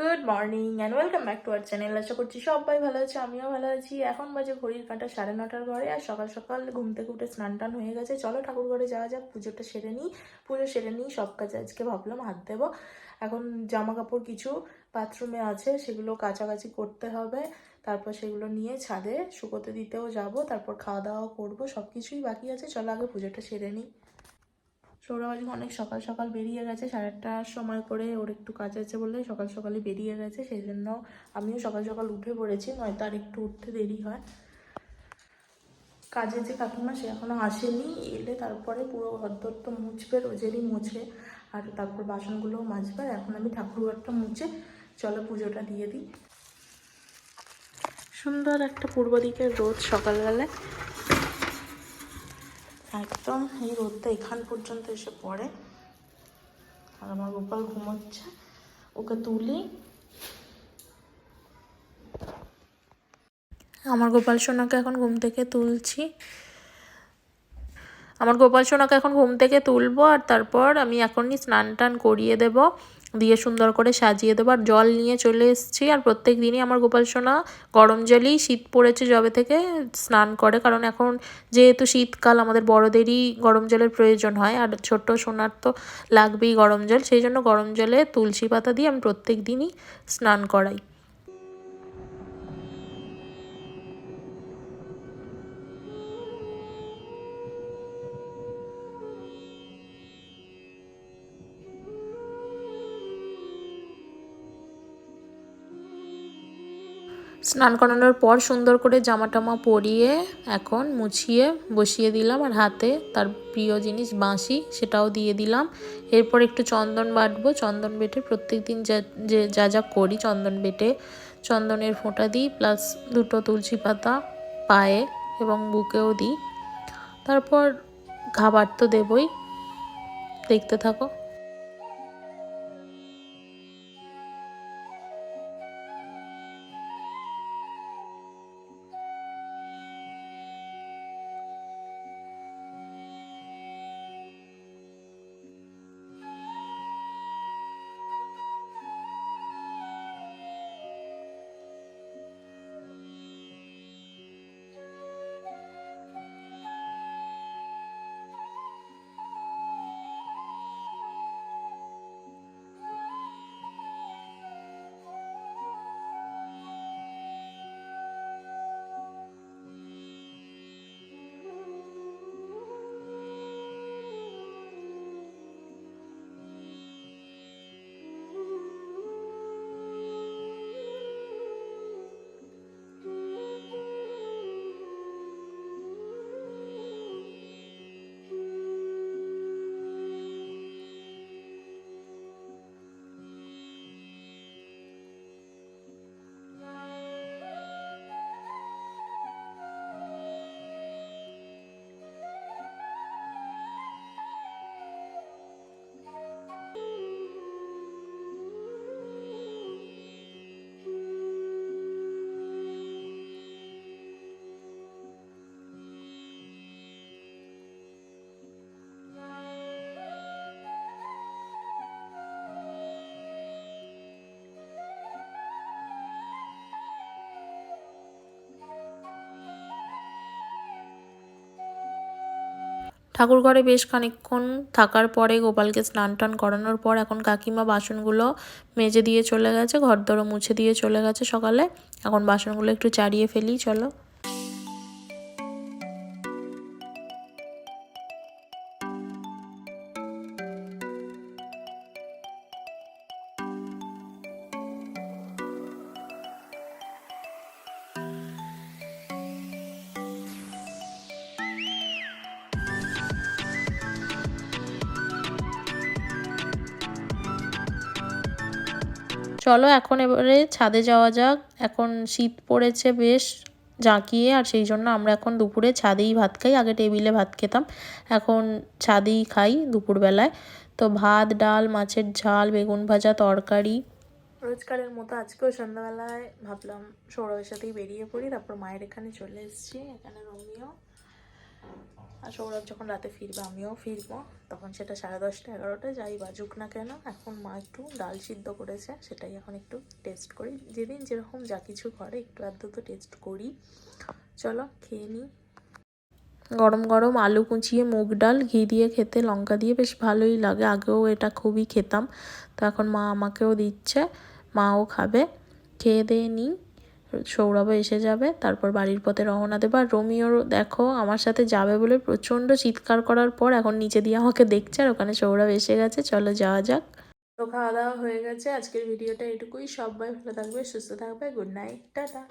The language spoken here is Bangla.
Good morning and welcome back to our channel আশা করছি সবাই ভালো আছে, আমিও ভালো আছি। এখন বাজে ঘড়ির কাঁটা সাড়ে নটার ঘরে আর সকাল সকাল ঘুম থেকে উঠে স্নান টান হয়ে গেছে। চলো ঠাকুর ঘরে যাওয়া যাক, পুজোটা সেরে নিই। পুজো সেরে নিই, সব কাজে আজকে ভাবলাম হাত দেবো। এখন জামা কাপড় কিছু বাথরুমে আছে, সেগুলো কাছাকাছি করতে হবে। তারপর সেগুলো নিয়ে ছাদে শুকোতে দিতেও যাব, তারপর খাওয়া দাওয়া করব সব কিছুই বাকি আছে। চলো আগে পুজোটা সেরে নিই। সৌরভ আজকে অনেক সকাল সকাল বেরিয়ে গেছে, সাড়ে আটটার সময় করে ওর একটু কাজ আছে বলে সকাল সকালই বেরিয়ে গেছে সেই জন্য আমিও সকাল সকাল উঠে পড়েছি, নয়তো আর একটু উঠতে দেরি হয়। কাজে যে কাকিমা, সে এখনও আসেনি, এলে তারপরে পুরো ঘরদর তো মুছবে, রোজেরই মুছে আর তারপর বাসনগুলোও মাজবে, আর এখন আমি ঠাকুরঘরটা মুছে চলো পুজোটা দিয়ে দিই। সুন্দর একটা পূর্ব দিকের রোদ সকালবেলায়। একদম এই রোদটা এখান পর্যন্ত এসে পড়ে। আর আমার গোপাল ঘুমোচ্ছে। ওকে তুলি। আমার গোপাল সোনাকে এখন ঘুম থেকে তুলছি। আমার গোপাল সোনাকে এখন ঘুম থেকে তুলবো আর তারপর আমি এখনই স্নান টান করিয়ে দেব, দিয়ে সুন্দর করে সাজিয়ে দেবো আর জল নিয়ে চলে এসেছি। আর প্রত্যেক দিনই আমার গোপাল সোনা গরম জলেই শীত পড়েছে জবে থেকে স্নান করে, কারণ এখন যেহেতু শীতকাল আমাদের বড়দেরই গরম জলের প্রয়োজন হয়, আর ছোট্ট সোনার তো লাগবেই গরম জল, সেই জন্য গরম জলে তুলসী পাতা দিয়ে আমি প্রত্যেক দিনই স্নান করাই। স্নান করানোর পর সুন্দর করে জামা টামা পরিয়ে এখন মুছিয়ে বসিয়ে দিলাম আর হাতে তার প্রিয় জিনিস বাঁশি সেটাও দিয়ে দিলাম। এরপর একটু চন্দন বাটবো। চন্দন বেটে প্রত্যেক দিন যা, যে, যা করি চন্দন বেটে চন্দনের ফোঁটা দিই প্লাস দুটো তুলসী পাতা পায়ে এবং বুকেও দিই। তারপর খাবার তো দেবই। দেখতে থাকো। ঠাকুর ঘরে বেশ খানিক্ষণ থাকার পরে গোপালকে স্নান টান করানোর পর এখন কাকিমা বাসনগুলো মেজে দিয়ে চলে গেছে ঘর দরও মুছে দিয়ে চলে গেছে সকালে। এখন বাসনগুলো একটু চাড়িয়ে ফেলি, চলো। চলো এখন এবারে ছাদে যাওয়া যাক। এখন শীত পড়েছে বেশ জাঁকিয়ে, আর সেই জন্য আমরা এখন দুপুরে ছাদেই ভাত খাই। আগে টেবিলে ভাত খেতাম, এখন ছাদেই খাই দুপুরবেলায়। তো ভাত, ডাল, মাছের ঝাল, বেগুন ভাজা, তরকারি। রোজকারের মতো আজকেও সন্ধ্যাবেলায় ভাবলাম সৌরভের সাথেই বেরিয়ে পড়ি, তারপর মায়ের এখানে চলে এসেছি, এখানে রোমিও। আর সৌরভ যখন রাতে ফিরবে, আমিও ফিরবো। তখন সেটা সাড়ে দশটা এগারোটা যাই বাজুক না কেন, এখন মা একটু ডাল সিদ্ধ করেছে, সেটাই এখন একটু টেস্ট করি। যেদিন যেরকম যা কিছু করে একটু আধটু তো টেস্ট করি। চলো, খেয়ে নিই গরম গরম আলু কুচিয়ে মুগ ডাল, ঘি দিয়ে খেতে, লঙ্কা দিয়ে বেশ ভালোই লাগে। আগেও এটা খুবই খেতাম। তো এখন মা আমাকেও দিচ্ছে, মাও খাবে। খেয়ে দিয়ে নিই সৌরভও এসে যাবে, তারপর বাড়ির পথে রওনা দেবো। আর রোমিওর দেখো, আমার সাথে যাবে বলে প্রচণ্ড চিৎকার করার পর এখন নিচে দিয়ে আমাকে দেখছে আর ওখানে সৌরভ এসে গেছে। চলো যাওয়া যাক। তো খাওয়া দাওয়া হয়ে গেছে। আজকের ভিডিওটা এটুকুই। সবাই ভালো থাকবে, সুস্থ থাকবে। Good night. টাটা।